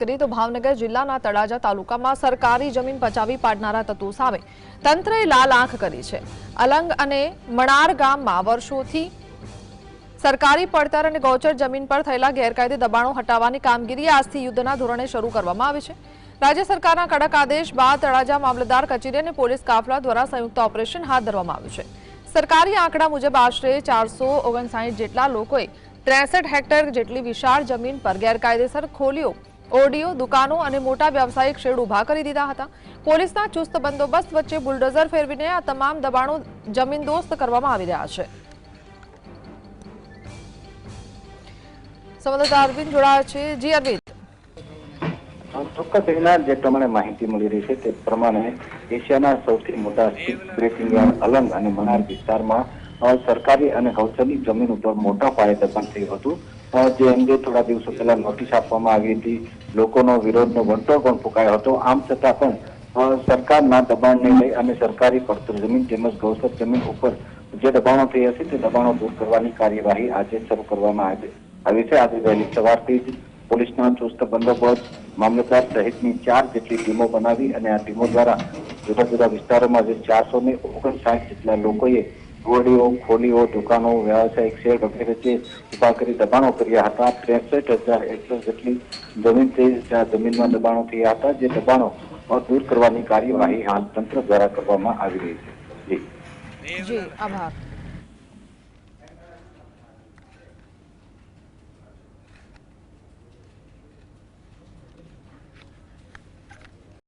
કરીએ તો ભાવનગર જિલ્લાના તળાજા તાલુકામાં સરકારી જમીન પચાવી પાડનારા તત્વો સામે તંત્રએ લાલ આંખ કરી છે. અલંગ અને મણાર ગામમાં વર્ષોથી સરકારી પડતર અને ગૌચર જમીન પર થયેલા ગેરકાયદે દબાણો હટાવવાની કામગીરી આજથી યુદ્ધના ધોરણે શરૂ કરવામાં આવી છે. રાજ્ય સરકારના કડક આદેશ બાદ તળાજા મામલતદાર કચેરી અને પોલીસ કાફલા દ્વારા સંયુક્ત ઓપરેશન હાથ ધરવામાં આવ્યું છે. સરકારી આંકડા મુજબ આશરે ચારસો જેટલા લોકોએ ત્રેસઠ હેક્ટર જેટલી વિશાળ જમીન પર ગેરકાયદેસર ખોલીઓ ઓડીઓ, દુકાનો અને મોટા વ્યવસાયિક શેડ ઊભા કરી દીધા હતા. પોલીસના ચુસ્ત બંદોબસ્ત વચ્ચે બુલડોઝર ફેરવીને આ તમામ દબાણો જમીનદોસ્ત કરવામાં આવી રહ્યા છે. ચોક્કસ એના જે પ્રમાણે માહિતી મળી રહી છે તે પ્રમાણે એશિયાના સૌથી મોટા બ્રેકિંગ યાર્ડ અલંગ અને મનાર વિસ્તારમાં સરકારી અને ગૌચરની જમીન ઉપર મોટા પાયે દબાણ થયું હતું. જે અંગે થોડા દિવસો પહેલા નોટિસ આપવામાં આવી હતી. લોકોનો વિરોધનો વંટો પણ ફૂંકાયો હતો. આમ છતાં પણ સરકારના દબાણને લઈ અને સરકારી પડતર જમીન તેમજ ગૌસર જમીન ઉપર જે દબાણો થઈ હશે તે દબાણો દૂર કરવાની કાર્યવાહી આજે શરૂ કરવામાં આવી આવી છે. આજે વહેલી સવારથી જ પોલીસના ચુસ્ત બંદોબસ્ત, મામલતદાર સહિતની ચાર જેટલી ટીમો બનાવી અને આ ટીમો દ્વારા જુદા જુદા વિસ્તારોમાં જે ચારસો ને ઓગણસાઠ જેટલા લોકોએ ગોળીઓ, ખોલીઓ, દુકાનો, વ્યવસાયિક શેર વગેરે જે ઊભા કરી દબાણો કર્યા હતા, ત્રેસઠ હજાર હેક્ટર જેટલી જમીન થઈ જમીનમાં દબાણો થયા હતા, જે દબાણો દૂર કરવાની કાર્યવાહી હાલ તંત્ર દ્વારા કરવામાં આવી રહી છે. જી, આભાર.